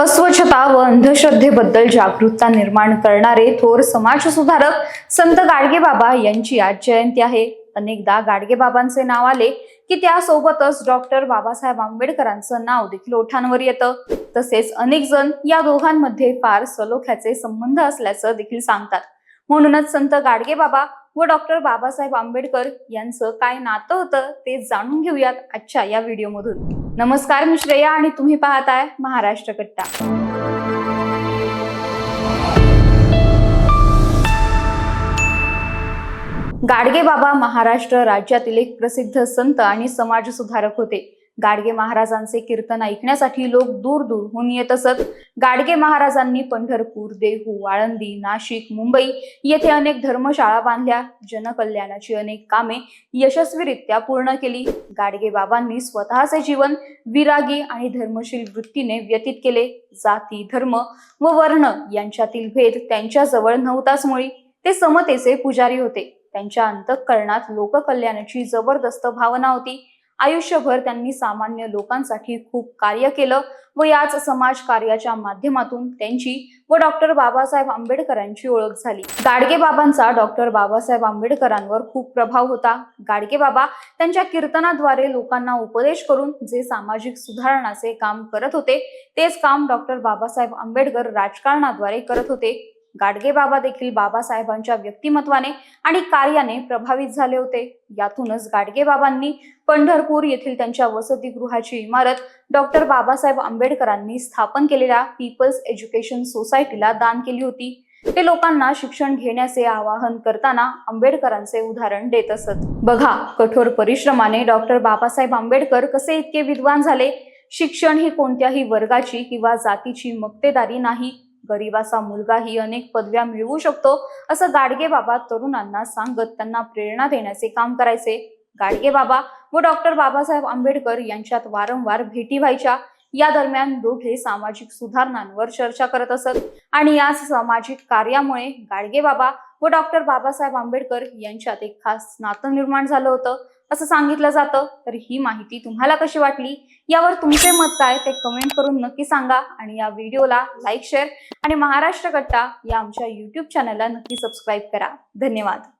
अस्वच्छता व अंधश्रद्धेबद्दल जागरूकता निर्माण करणारे थोर समाजसुधारक संत गाडगेबाबा यांची आज जयंती आहे. अनेकदा गाडगेबाबांचे नाव आले की त्यासोबतच डॉक्टर बाबासाहेब आंबेडकरांचं नाव देखील ओठांवर येतं. तसेच अनेक जण या दोघांमध्ये फार सलोख्याचे संबंध असल्याचं देखील सांगतात. म्हणूनच संत गाडगेबाबा व डॉक्टर बाबासाहेब आंबेडकर यांचं काय नातं होतं ते जाणून घेऊयात आजच्या या व्हिडिओमधून. नमस्कार मी श्रेया आणि तुम्ही पाहताय महाराष्ट्र कट्टा. गाडगे बाबा महाराष्ट्र राज्यातील एक प्रसिद्ध संत आणि समाजसुधारक होते. गाडगे महाराजांचे कीर्तन ऐकण्यासाठी लोक दूर दूरहून येत असत. गाडगे महाराजांनी पंढरपूर देहू आळंदी नाशिक मुंबई येथे अनेक धर्मशाळा बांधल्या. जनकल्याणाची अनेक कामे यशस्वीरित्या पूर्ण केली. गाडगे बाबांनी स्वतःचे जीवन विरागी आणि धर्मशील वृत्तीने व्यतीत केले. जाती धर्म व वर्ण यांच्यातील भेद त्यांच्याजवळ नव्हताच मुळी ते समतेचे पुजारी होते. त्यांच्या अंतःकरणात लोककल्याणाची जबरदस्त भावना होती. आयुष्यभर त्यांनी सामान्य लोकांसाठी खूप कार्य केलं व याच समाज कार्याच्या माध्यमातून त्यांची व डॉक्टर बाबासाहेब आंबेडकरांची ओळख झाली. गाडगे बाबांचा डॉक्टर बाबासाहेब आंबेडकरांवर खूप प्रभाव होता. गाडगे बाबा त्यांच्या कीर्तनाद्वारे लोकांना उपदेश करून जे सामाजिक सुधारणाचे काम करत होते तेच काम डॉक्टर बाबासाहेब आंबेडकर राजकारणाद्वारे करत होते. गाडगे बाबा देखील बाबासाहेबांच्या व्यक्तिमत्वाने आणि कार्याने प्रभावित झाले होते. यातूनच गाडगे बाबांनी पंढरपूर येथील त्यांच्या वसतिगृहाची इमारत डॉक्टर बाबासाहेब आंबेडकरांनी स्थापन केलेल्या पीपल्स एज्युकेशन सोसायटीला दान केली होती. ते लोकांना शिक्षण घेण्याचे आवाहन करताना आंबेडकरांचे उदाहरण देत असत. बघा कठोर परिश्रमाने डॉक्टर बाबासाहेब आंबेडकर कसे इतके विद्वान झाले? शिक्षण ही कोणत्याही वर्गाची किंवा जातीची मक्तेदारी नाही. गरीबाचा मुलगाही अनेक पदव्या मिळवू शकतो असं गाडगे बाबा तरुणांना सांगत त्यांना प्रेरणा देण्याचे काम करायचे. गाडगे बाबा व डॉक्टर बाबासाहेब आंबेडकर यांच्यात वारंवार भेटी व्हायच्या. या दरम्यान दोघे सामाजिक सुधारणांवर चर्चा करत असत. आणि याच सामाजिक कार्यामुळे गाडगे बाबा व डॉक्टर बाबासाहेब आंबेडकर यांच्यात एक खास नातं निर्माण झालं होतं. असं सांगितलं जातं. तर ही माहिती तुम्हाला कशी वाटली? यावर तुमचे मत काय ते कमेंट करून नक्की सांगा. आणि या व्हिडिओला लाईक शेअर आणि महाराष्ट्र कट्टा या आमच्या युट्यूब चॅनलला नक्की सबस्क्राईब करा. धन्यवाद.